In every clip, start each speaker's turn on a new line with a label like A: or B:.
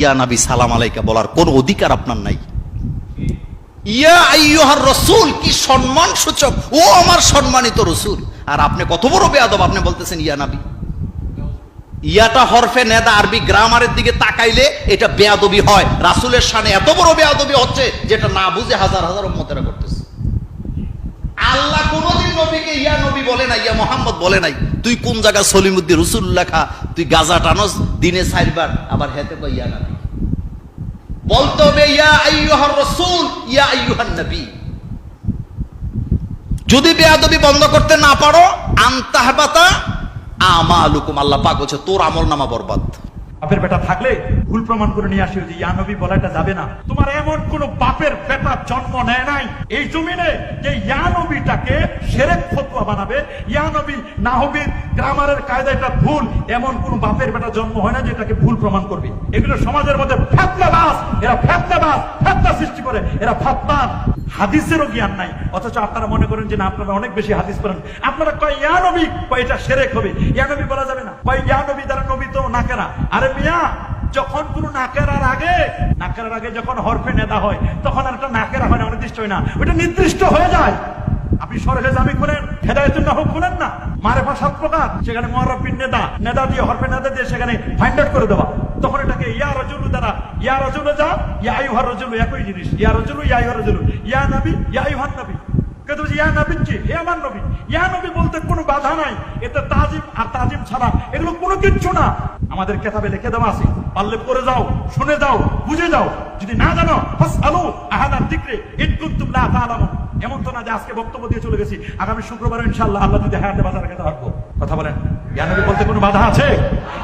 A: ইয়া নাবি, সালাম আলাইকা বলার কোন অধিকার আপনার নাই? ইয়া রসুল, কি সম্মান সূচক? ও আমার সম্মানিত রসুল। আর আপনি কত বড় বেয়াদব, আপনি বলতেছেন ইয়া নাবি। ইয়াটা হরফে নেদা আরবি গ্রামারের দিকে তাকাইলে এটা বেয়াদবি হয়। রাসুলের সামনে এত বড় বেয়াদবি হচ্ছে যেটা না বুঝে হাজার হাজার উম্মতেরা করতেছে। আল্লাহ কোনদিন নবীকে ইয়া নবী বলে নাই, ইয়া মোহাম্মদ বলে নাই। তুই কোন জায়গা সলিমুদ্দিন রসুল লেখা তুই গাজা টানস, দিনে চারবার, আবার হেতে কই ইয়া বলতে হবে যদি বেয়াদবি বন্ধ করতে না পারো, আন্তাহবাতা আমালুকুম, আল্লাহ পাক বলছে, তোর আমল নামা বরবাদ।
B: বাপের বেটা থাকলে ভুল প্রমাণ করে নিয়ে আসিও যে ইয়ানবী বলাটা যাবে না। তোমার এমন কোন বাপের বেটা জন্ম নেয় নাই এই জমিনে যে ইয়ানবীটাকে সেরেক ফতোয়া বানাবে। ইয়ানবী নাহবির গ্রামারের কায়দা এটা ভুল, এমন কোন বাপের বেটা জন্ম হয় না যে, এটাকে ভুল প্রমাণ করবে। এগুলো সমাজের মধ্যে ফেতনাবাস এরা ফেতনাবাস ফেতনা সৃষ্টি করে, এরা ফাতনার। হাদিসেরও জ্ঞান নাই, অথচ আপনারা মনে করেন যে, না, আপনারা অনেক বেশি হাদিস পড়েন। আপনারা কয়, ইয়া নবী? কয়, এটা সেরেক হবে। ইয়া নবী বলা যাবে না। কয়, ইয়া নবী দ্বারা নবী তো নাকেরা। আরে মিয়া, যখন কোন নাকেরার আগে নাকেরার আগে যখন হরফে নেদা হয়, তখন আর একটা নাকেরা হয় না। না নির্দিষ্ট হয়ে যায়। আপনি খুলেন হেদায়তুল নাহ খুলেন না। প্রকার, সেখানে দিয়ে, হরফে দিয়ে সেখানে ফাইন্ড করে দেওয়া। তখন এটাকে ইয়া দ্বারা, ইয়া যা, ইয়া একই জিনিস। ইয়া রজুলু, ইয়া আইহার ইয়া নবী, ইয়া আইহার নবী। কিন্তু ইয়া হে আমার নবী। ইয়া নবী বলতে কোনো বাধা নাই। এতে তাজিম আর তাজিম ছাড়া এগুলো কোনো কিচ্ছু না। আমাদের কেতাবে লিখে দেওয়া আছে, পারলে পড়ে যাও, শুনে যাও, বুঝে যাও। যদি না জানো আলো আহাদার দিকরে ইন কুনতুম লা তাআলামুন। এমন তো না যে আজকে বক্তব্য দিয়ে চলে গেছি, আগামী শুক্রবার ইনশাআল্লাহ আল্লাহ যদি হায়াতে বাজার খেতে পারব কথা বলেন, ইয়ানবী বলতে কোনো বাধা আছে?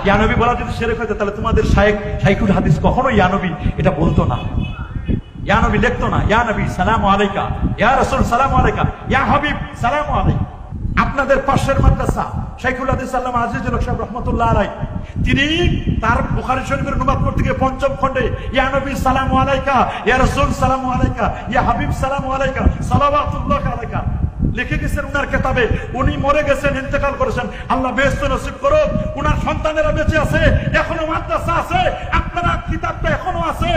B: ইয়ানবী বলা যদি সেরেক হইতো তাহলে তোমাদের শায়েক শাইকুল হাদিস কখনো ইয়ানবী এটা বলতো না। ইয়া নবী লিখতো না, ইয়া নবী, সালাম আলাইকা, ইয়া রাসূল, সালাম আলাইকা, ইয়া হাবিব, সালাম আলাইকা। আপনাদের পাশের মাদ্রাসা, শাইখুল হাদিস সাল্লাম আজিজুল হক সাহেব রহমতুল্লাহ আলাই তিনি তার বুখারী শরীফের অনুবাদ পঞ্চম সালাম আলাইকা, ইয়া রাসূল, সালাম আলাইকা, ইয়া হাবিব, সালাম আলাইকা, সালাওয়াতুল্লাহ আলাইকা। লিখে গেছেন উনার কেতাবে, উনি মরে গেছেন, ইন্তেকাল করেছেন। আল্লাহ বেহেস্ত নসিব উনার সন্তানেরা বেঁচে আছে, এখনও মাদ্রাসা আছে, আপনারা কিতাবটা এখনও আছে।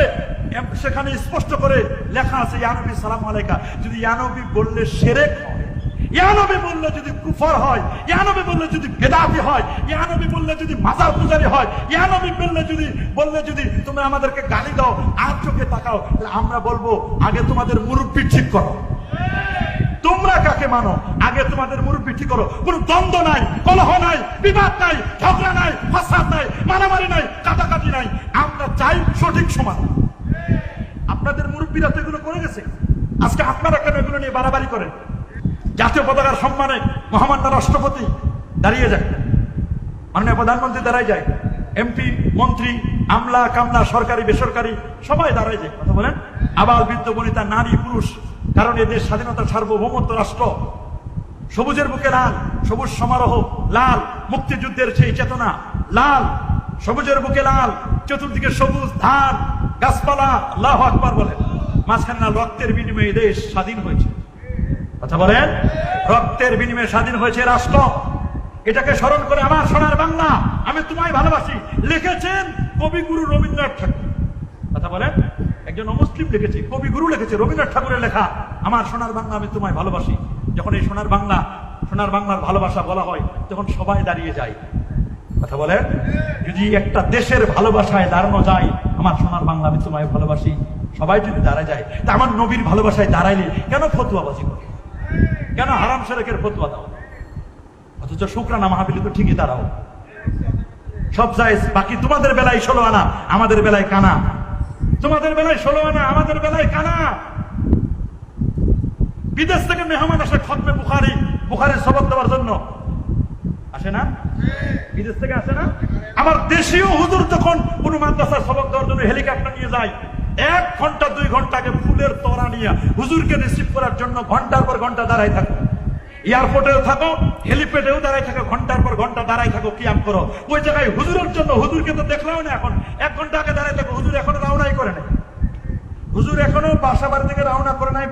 B: সেখানে স্পষ্ট করে লেখা আছে ইয়ানবী সালাম আলাইকা। যদি ইয়ানবী বললে সেরেক ইয়ানবী বললে যদি কুফর হয়, ইয়ানবী বললে যদি বেদাতি হয়, ইয়ানবী বললে যদি মাজার পূজারি হয়, ইয়ানবী বললে যদি বললে যদি তোমরা আমাদেরকে গালি দাও, আর চোখে তাকাও, তাহলে আমরা বলব, আগে তোমাদের মুরব্বী ঠিক করো। তোমরা কাকে মানো? আগে তোমাদের মুরব্বী ঠিক করো। কোন দ্বন্দ্ব নাই, কলহ নাই, বিবাদ নাই, ঝগড়া নাই, ফাসাদ নাই, মারামারি নাই, কাটাকাটি নাই। আমরা চাই সঠিক সমাজ। আপনাদের মুরব্বীরা তো এগুলো করে গেছে। আজকে আপনারা কেন এগুলো নিয়ে বাড়াবাড়ি করেন? জাতীয় পতাকার সম্মানে মহামান্য রাষ্ট্রপতি দাঁড়িয়ে যায় মাননীয় প্রধানমন্ত্রী দাঁড়ায় যায় এমপি মন্ত্রী, আমলা, কামলা, সরকারি, বেসরকারি, সবাই দাঁড়ায় যায় কথা বলেন? আবাল, বৃদ্ধ, বনিতা, নারী, পুরুষ, কারণ এদের স্বাধীনতা সার্বভৌমত্ব রাষ্ট্র। সবুজের বুকে লাল, সবুজ সমারোহ, লাল, মুক্তিযুদ্ধের সেই চেতনা, লাল, সবুজের বুকে লাল, চতুর্দিকে সবুজ, ধান, গাছপালা, আল্লাহ আকবার বলেন। মাঝখানে না রক্তের বিনিময়ে দেশ স্বাধীন হয়েছে। কথা বলেন? রক্তের বিনিময়ে স্বাধীন হয়েছে রাষ্ট্র। এটাকে স্মরণ করে আমার সোনার বাংলা, আমি তোমায় ভালোবাসি। লিখেছেন কবিগুরু রবীন্দ্রনাথ ঠাকুর। কথা বলেন? একজন অমুসলিম লিখেছে, কবিগুরু লিখেছে, রবীন্দ্রনাথ ঠাকুরের লেখা, আমার সোনার বাংলা আমি তোমায় ভালোবাসি। যখন এই সোনার বাংলা, সোনার বাংলার ভালোবাসা বলা হয়, তখন সবাই দাঁড়িয়ে যায়। কথা বলেন? যদি একটা দেশের ভালোবাসায় দাঁড়ানো যায়, আমার সোনার বাংলা আমি তোমায় ভালোবাসি। সবাই যদি দাঁড়ায় যায়, তা আমার নবীর ভালোবাসায় দাঁড়াইলে কেন ফতুয়াবাজি করে? কেন হারাম শেরেকের ফতুয়া দাও? অথচ শুক্রানা মাহাবিলি তো ঠিকই দাঁড়াও সব জায়েজ, বাকি তোমাদের বেলায় ষোলো আনা, আমাদের বেলায় কানা। তোমাদের বেলায় ষোলো আনা, আমাদের বেলায় কানা। বিদেশ থেকে মেহমান আসে খতমে বুখারি। বুখারির সবক দেওয়ার জন্য। আসে না? বিদেশ থেকে আসে না? আমার দেশীয় হুজুর যখন কোন মাদ্রাসার সবক দেওয়ার জন্য হেলিকপ্টার নিয়ে যায় এক ঘণ্টা, দুই ঘন্টাকে ফুলের তোরা নিয়ে হুজুরকে রিসিভ করার জন্য ঘণ্টার পর ঘণ্টা দাঁড়াই থাকো। এয়ারপোর্টেও থাকো, হেলিপ্যাডেও দাঁড়াই থাকো, ঘণ্টার পর ঘণ্টা দাঁড়াই থাকো কিয়াম করো। ওই জায়গায় হুজুরের জন্য হুজুরকে তো দেখলাম না এখন। এক ঘণ্টা আগে দাঁড়াই থাকো, হুজুর এখন রওনাই করে না হুজুর এখনও বাসা বাড়ি থেকে রওনা করে নাই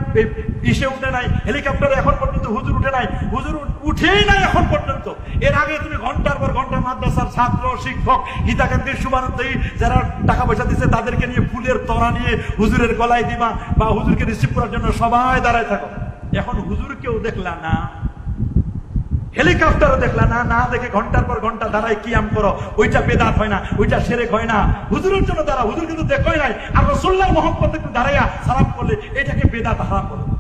B: ইসে উঠে নাই, হেলিকপ্টারে এখন পর্যন্ত হুজুর উঠে নাই, হুজুর উঠেই নাই এখন পর্যন্ত। এর আগে তুমি ঘণ্টার পর ঘণ্টা মাদ্রাসার ছাত্র, শিক্ষক হিতাকান্তির শুভানুদ্দয়ী যারা টাকা পয়সা দিচ্ছে তাদেরকে নিয়ে ফুলের তরা নিয়ে হুজুরের গলায় দিবা বা হুজুরকে রিসিভ করার জন্য সবাই দাঁড়ায় থাকো। এখন হুজুর কেউ দেখলা না। হেলিকপ্টারও দেখলা না না দেখে ঘণ্টার পর ঘণ্টা দাঁড়ায় কি আম করো? ওইটা বেদাত হয় না, ওইটা সেরেক হয় না। হুজুরের জন্য দাঁড়া, হুজুর কিন্তু দেখোই নাই। আর রসুল্লাহ মোহাম্মদ একটু দাঁড়াইয়া সারাপ করলে, এটাকে বেদাত হারাম বলে।